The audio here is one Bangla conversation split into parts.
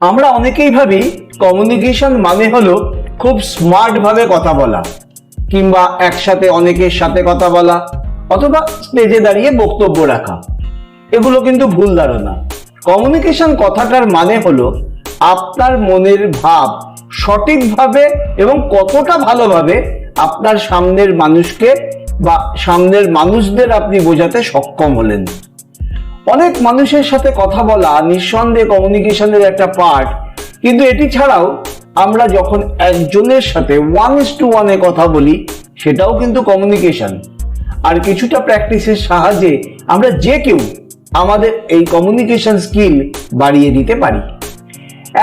আমরা অনেকেই ভাবি কমিউনিকেশন মানে হলো খুব স্মার্ট ভাবে কথা বলা, কিংবা একসাথে অনেকের সাথে কথা বলা, অথবা স্টেজে দাঁড়িয়ে বক্তব্য রাখা। এগুলো কিন্তু ভুল ধারণা। কমিউনিকেশন কথাটার মানে হলো আপনার মনের ভাব সঠিকভাবে এবং কতটা ভালোভাবে আপনার সামনের মানুষকে বা সামনের মানুষদের আপনি বোঝাতে সক্ষম হলেন। অনেক মানুষের সাথে কথা বলা, নিঃসন্দেহে কমিউনিকেশনের একটা পার্ট কিন্তু এটি ছাড়াও আমরা যখন একজনের সাথে ওয়ান ইস টু ওয়ানে কথা বলি, সেটাও কিন্তু কমিউনিকেশন আর কিছুটা প্র্যাকটিসের সাহায্যে আমরা যে কেউ আমাদের এই কমিউনিকেশন স্কিল বাড়িয়ে দিতে পারি।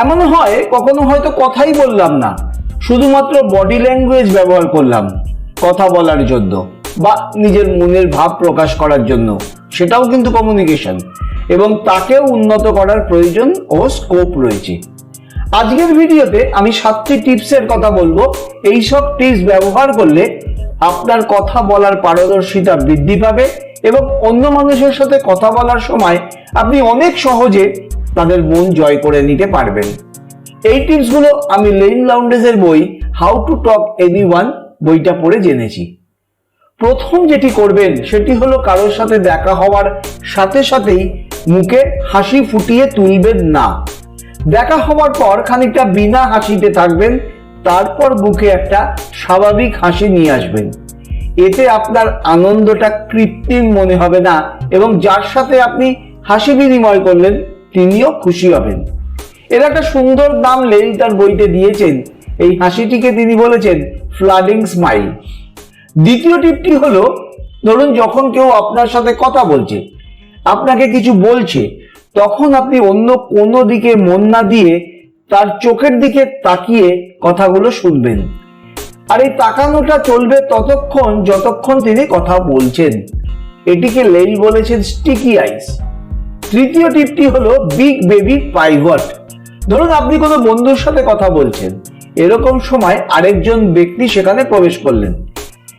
এমন হয়, কখনো হয়তো কথাই বললাম না, শুধুমাত্র বডি ল্যাঙ্গুয়েজ ব্যবহার করলাম, কথা বলার জন্য বা নিজের মনের ভাব প্রকাশ করার জন্য। সেটাও কিন্তু কমিউনিকেশন এবং তাকেও উন্নত করার প্রয়োজন ও স্কোপ রয়েছে। আজকের ভিডিওতে আমি সাতটি টিপসের কথা বলব। এই সব টিপস ব্যবহার করলে আপনার কথা বলার পারদর্শিতা বৃদ্ধি পাবে এবং অন্য মানুষের সাথে কথা বলার সময় আপনি অনেক সহজে তাদের মন জয় করে নিতে পারবেন। এই টিপসগুলো আমি লেইন লাউন্ডেজের বই how to talk anyone বইটা পড়ে জেনেছি। প্রথম যেটি করবেন, সেটি হলো কারোর সাথে দেখা হওয়ার সাথে সাথেই মুখে হাসি ফুটিয়ে তুলবেন না। দেখা হওয়ার পর খানিকটা বিনা হাসিতে থাকবেন, তারপর বুকে একটা স্বাভাবিক হাসি নিয়ে আসবেন। এতে আপনার আনন্দটা কৃত্রিম মনে হবে না এবং যার সাথে আপনি হাসি বিনিময় করলেন, তিনিও খুশি হবেন। এর একটা সুন্দর নাম লেই তার বইতে দিয়েছেন, এই হাসিটিকে তিনি বলেছেন ফ্লাডিং স্মাইল দ্বিতীয় টিপটি হলো, ধরুন যখন কেউ আপনার সাথে কথা বলছে, আপনাকে কিছু বলছে, তখন আপনি অন্য কোনো দিকে মন না দিয়ে তার চোখের দিকে তাকিয়ে কথাগুলো শুনবেন। আর এই তাকানোটা চলবে ততক্ষণ যতক্ষণ তিনি কথা বলছেন। এটিকে লেই বলেছেন স্টিকি আইস। তৃতীয় টিপটি হলো, বিগ বেবি পাইভট। ধরুন আপনি কোনো বন্ধুর সাথে কথা বলছেন। এরকম সময় আরেকজন ব্যক্তি সেখানে প্রবেশ করলেন।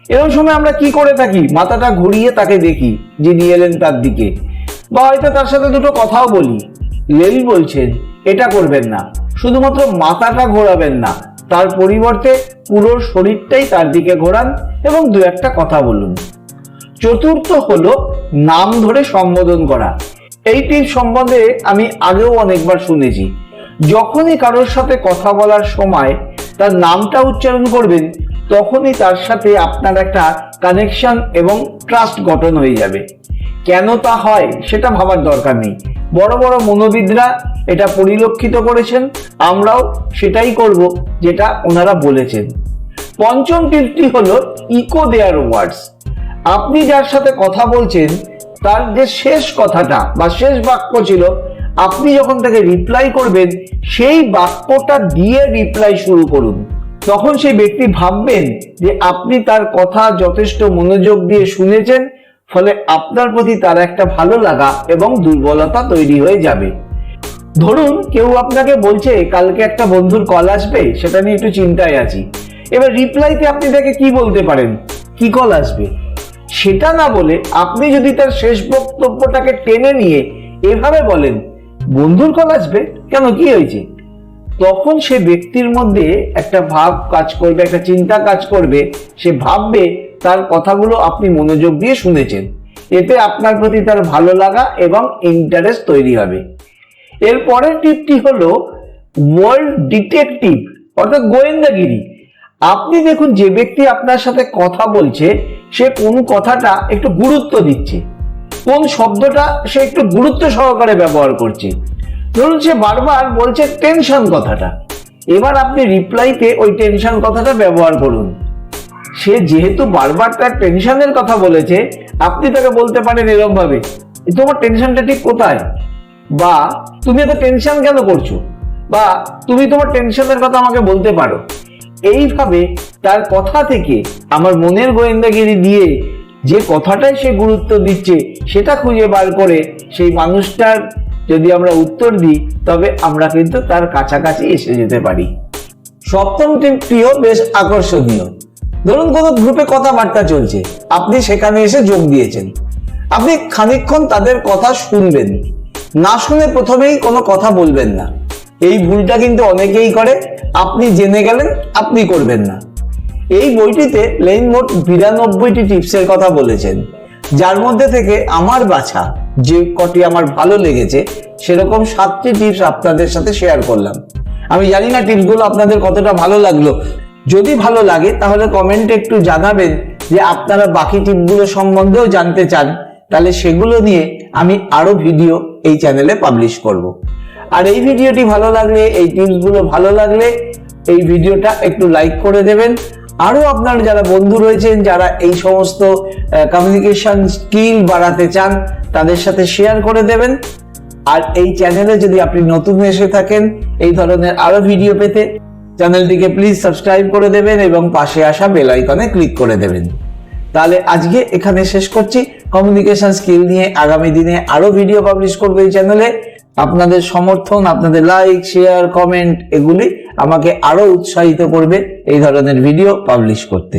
এরকম সময় আমরা কি করে থাকি? মাথাটা ঘুরিয়ে তাকে দেখি, যিনি এলেন তার দিকে। বা হয়তো তার সাথে দুটো কথাও বলি। লেল বলছেন, এটা করবেন না। শুধুমাত্র মাথাটা ঘোরাবেন না। তার পরিবর্তে পুরো শরীরটাই তার দিকে ঘোরান এবং দু একটা কথা বলুন। চতুর্থ হলো নাম ধরে সম্বোধন করা। এই টিপ সম্বন্ধে আমি আগেও অনেকবার শুনেছি। যখনই কারোর সাথে কথা বলার সময় তার নামটা উচ্চারণ করবেন তখনই তার সাথে আপনার একটা কানেকশন এবং ট্রাস্ট গঠন হয়ে যাবে। কেন তা হয় সেটা ভাবার দরকার নেই। বড় বড় মনোবিদরা এটা পরিলক্ষিত করেছেন, আমরাও সেটাই করব যেটা ওনারা বলেছেন। পঞ্চম টিপটি হলো ইকো দেয়ার ওয়ার্ডস আপনি যার সাথে কথা বলছেন, তার যে শেষ কথাটা বা শেষ বাক্য ছিল, আপনি যখন তাকে রিপ্লাই করবেন, সেই বাক্যটা দিয়ে রিপ্লাই শুরু করুন। তখন সেই ব্যক্তি ভাববেন যে আপনি তার কথা যথেষ্ট মনোযোগ দিয়ে শুনেছেন, ফলে আপনার প্রতি তার একটা ভালো লাগা এবং দুর্বলতা তৈরি হয়ে যাবে। ধরুন কেউ আপনাকে বলছে, কালকে একটা বন্ধুর কল আসবে, সেটা নিয়ে একটু চিন্তায় আছি। এবার রিপ্লাইতে আপনি তাকে কি বলতে পারেন? কি কল আসবে? সেটা না বলে আপনি যদি তার শেষ বক্তব্যটাকে টেনে নিয়ে এভাবে বলেন, বন্ধুর কল আসবে? কেন, কি হয়েছে? তখন সে ব্যক্তির মধ্যে একটা ভাব কাজ করবে, একটা চিন্তা কাজ করবে। সে ভাববে তার কথাগুলো আপনি মনোযোগ দিয়ে শুনেছেন। এতে আপনার প্রতি তার ভালো লাগা এবং ইন্টারেস্ট তৈরি হবে। এর পরের টিপটি হলো ওয়ার্ল্ড ডিটেকটিভ অর্থাৎ গোয়েন্দাগিরি। আপনি দেখুন, যে ব্যক্তি আপনার সাথে কথা বলছে, সে কোন কথাটা একটু গুরুত্ব দিচ্ছে। কোন শব্দটা সে একটু গুরুত্ব সহকারে ব্যবহার করছে। ধরুন সে বারবার বলছে টেনশন কথাটা। এবার আপনি রিপ্লাইতে ওই টেনশন কথাটা ব্যবহার করুন। সে যেহেতু বারবার তার টেনশনের কথা বলেছে, আপনি তাকে বলতে পারেন এরকম ভাবে তোমার টেনশনটা ঠিক কোথায়? বা তুমি এত টেনশন কেন করছ? বা তুমি তোমার টেনশনের কথা আমাকে বলতে পারো। এইভাবে তার কথা থেকে আমার মনের গোয়েন্দাগিরি দিয়ে যে কথাটাই সে গুরুত্ব দিচ্ছে, সেটা খুঁজে বার করে সেই মানুষটার যদি আমরা উত্তর দিই, তবে আমরা কিন্তু তার কাছাকাছি এসে যেতে পারি। সপ্তম টিপটিও বেশ আকর্ষণীয়। ধরুন কোনো গ্রুপে কথাবার্তা চলছে, আপনি সেখানে এসে যোগ দিয়েছেন। আপনি খানিকক্ষণ তাদের কথা শুনবেন। না শুনে প্রথমেই কোনো কথা বলবেন না। এই ভুলটা কিন্তু অনেকেই করে, আপনি জেনে গেলেন, আপনি করবেন না। এই বইটিতে প্লেন মোট বিরানব্বইটি টিপসের কথা বলেছেন। যার মধ্যে থেকে আমার বাছা যে কটি আমার ভালো লেগেছে, সেরকম সাতটি টিপস আপনাদের সাথে শেয়ার করলাম। আমি জানি না টিপসগুলো আপনাদের কতটা ভালো লাগল। যদি ভালো লাগে, তাহলে কমেন্টে একটু জানাবেন যে আপনারা বাকি টিপগুলো সম্বন্ধেও জানতে চান। তাহলে সেগুলো নিয়ে আমি আরও ভিডিও এই চ্যানেলে পাবলিশ করব। আর এই ভিডিওটি ভালো লাগলে, এই টিপসগুলো ভালো লাগলে, এই ভিডিওটা একটু লাইক করে দেবেন। আরও আপনার যারা বন্ধু রয়েছেন, যারা এই সমস্ত কমিউনিকেশন স্কিল বাড়াতে চান, তাদের সাথে শেয়ার করে দেবেন। আর এই চ্যানেলে যদি আপনি নতুন এসে থাকেন, এই ধরনের আরও ভিডিও পেতে চ্যানেলটিকে প্লিজ সাবস্ক্রাইব করে দেবেন এবং পাশে আসা বেল আইকনে ক্লিক করে দেবেন। তাহলে আজকে এখানে শেষ করছি। কমিউনিকেশন স্কিল নিয়ে আগামী দিনে আরও ভিডিও পাবলিশ করব এই চ্যানেলে আপনাদের সমর্থন, আপনাদের লাইক শেয়ার কমেন্ট এগুলি আমাকে আরও উৎসাহিত করবে এই ধরনের ভিডিও পাবলিশ করতে।